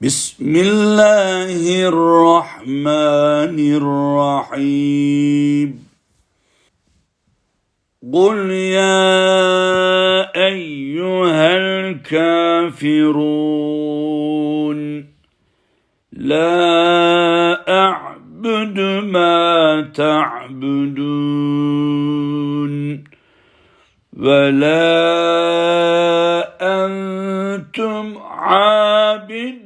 بسم الله الرحمن الرحيم. قل يا أيها الكافرون لا أعبد ما تعبدون ولا أنتم عابدون.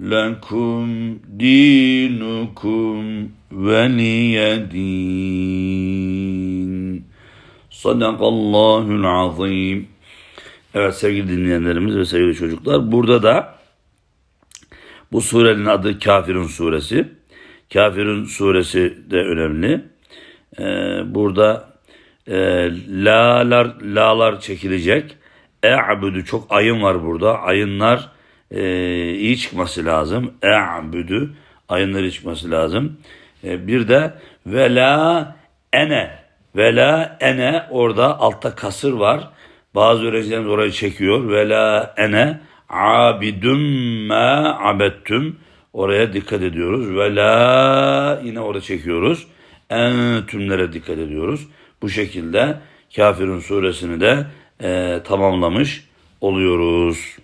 lekum dinukum ve niyedin. Sadakallahul azim. Evet sevgili dinleyenlerimiz ve sevgili çocuklar burada da bu surenin adı Kafirun suresi. Kafirun suresi de önemli. Ee, burada e, la'lar la'lar çekilecek. E'budu çok ayın var burada. Ayınlar e, iyi çıkması lazım. E'budu ayınlar iyi çıkması lazım. E, bir de ve la ene ve la ene orada altta kasır var. Bazı öğrencilerimiz orayı çekiyor. Ve la ene abidum ma abettüm. Oraya dikkat ediyoruz. Ve la yine orada çekiyoruz. Entümlere dikkat ediyoruz. Bu şekilde Kafirun suresini de e, tamamlamış oluyoruz.